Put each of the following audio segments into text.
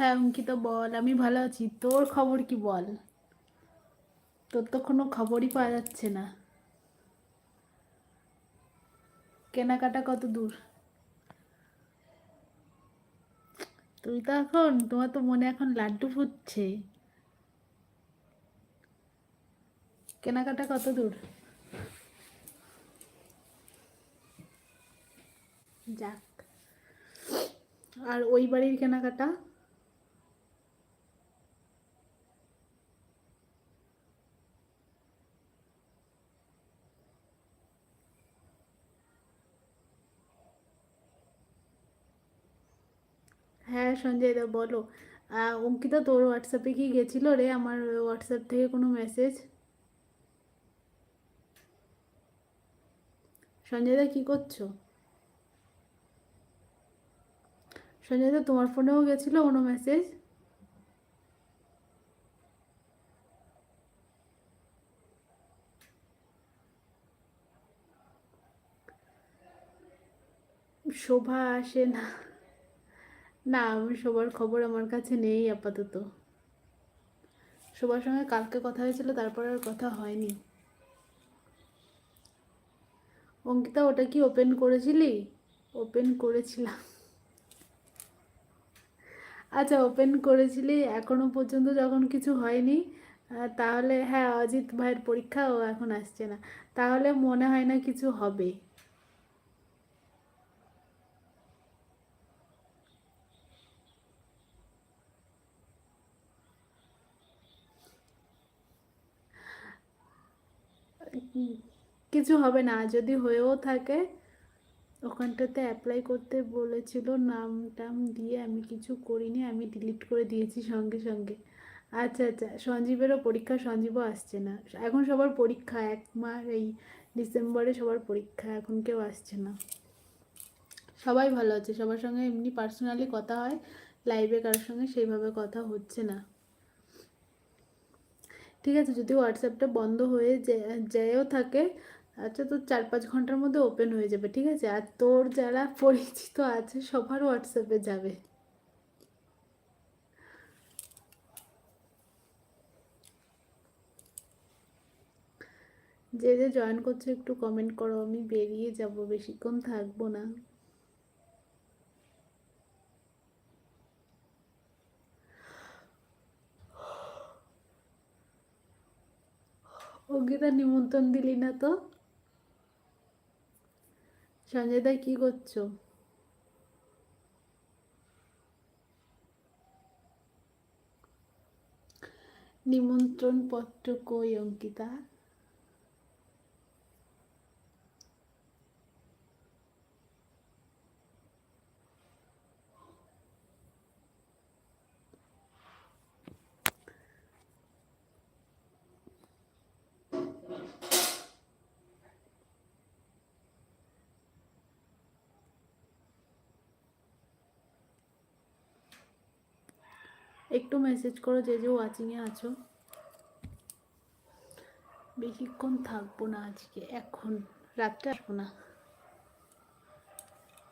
হ্যাঁ অঙ্কিতা বল, আমি ভালো আছি। তোর খবর কি বল? তোর তো কোনো খবরই পাওয়া যাচ্ছে না। কেনাকাটা কত দূর? তুই তো এখন, তোমার তো মনে এখন লাড্ডু ফুটছে। কেনাকাটা কত দূর? যাক। আর ওই বাড়ির কেনাকাটা? হ্যাঁ সঞ্জয় দা বলো। অঙ্কিতা তোর হোয়াটসঅ্যাপে কি গেছিল রে? আমার হোয়াটসঅ্যাপ থেকে কোনো মেসেজ সঞ্জয় দা, কি করছ? সঞ্জয় দা, তোমার ফোনেও গেছিল কোনো মেসেজ শোভা আসে না। না, আমি সবার খবর আমার কাছে নেই আপাতত। সবার সঙ্গে কালকে কথা হয়েছিল, তারপর আর কথা হয়নি। অঙ্কিতা, ওটা কি ওপেন করেছিলি? ওপেন করেছিলাম। আচ্ছা ওপেন করেছিলি, এখনও পর্যন্ত যখন কিছু হয়নি তাহলে হ্যাঁ অজিত ভাইয়ের পরীক্ষা ও এখন আসছে না। তাহলে মনে হয় না কিছু হবে। কিছু হবে না। যদি হয়েও থাকে, ওখানটাতে অ্যাপ্লাই করতে বলেছিল, নাম টাম দিয়ে আমি কিছু করিনি, আমি ডিলিট করে দিয়েছি সঙ্গে সঙ্গে। আচ্ছা আচ্ছা সঞ্জীবেরও পরীক্ষা, সঞ্জীবও আসছে না। এখন সবার পরীক্ষা, এক মাস এই ডিসেম্বরে সবার পরীক্ষা, এখন কেউ আসছে না। সবাই ভালো আছে, সবার সঙ্গে এমনি পার্সোনালি কথা হয় লাইভে কারোর সঙ্গে সেইভাবে কথা হচ্ছে না। ঠিক আছে, যদি হোয়াটসঅ্যাপটা বন্ধ হয়ে যেও থাকে আচ্ছা তো চার পাঁচ ঘণ্টার মধ্যে ওপেন হয়ে যাবে, ঠিক আছে? আর তোর যারা পরিচিত আছে, সবার হোয়াটসঅ্যাপে যাবে। যে যে জয়েন করছ, একটু কমেন্ট করো, আমি বেরিয়ে যাব, বেশিক্ষণ থাকব না। অঙ্কিতা নিমন্ত্রণ দিলি না তো? সঞ্জয় দা কি করছ? নিমন্ত্রণ পত্র কই অঙ্কিতা? একটু মেসেজ করো যে যে ওয়াচিংয়ে আছো। বেশিক্ষণ থাকব না আজকে, এখন। রাত্রে আসব না।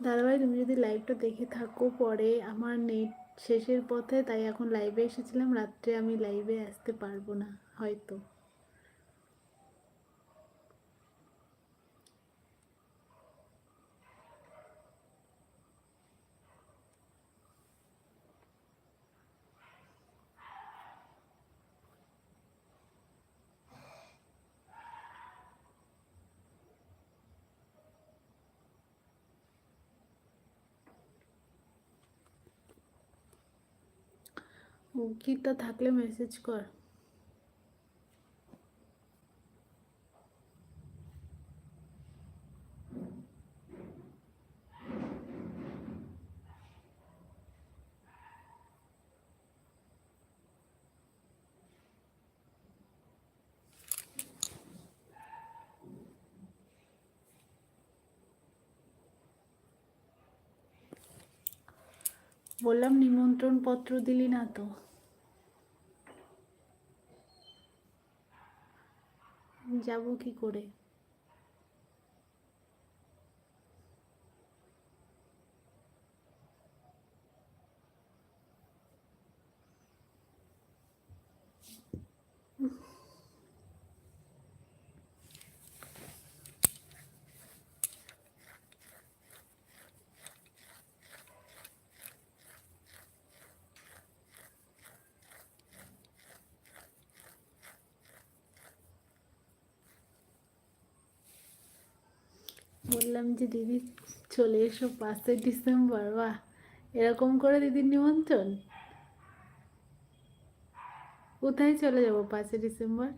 দাদাভাই, তুমি যদি লাইভটা দেখে থাকো পরে, আমার নেট শেষের পথে, তাই এখন লাইভে এসেছিলাম, রাত্রে আমি লাইভে আসতে পারব না, হয়তো। অঙ্কিতা থাকলে মেসেজ কর। বললাম নিমন্ত্রণ পত্র দিলি না তো? যাব কি করে? বললাম যে, দিদি, চলে এসো পাঁচই ডিসেম্বর, বাহ! এরকম করে দিদির নিমন্ত্রণ? কোথায় চলে যাব পাঁচই ডিসেম্বর?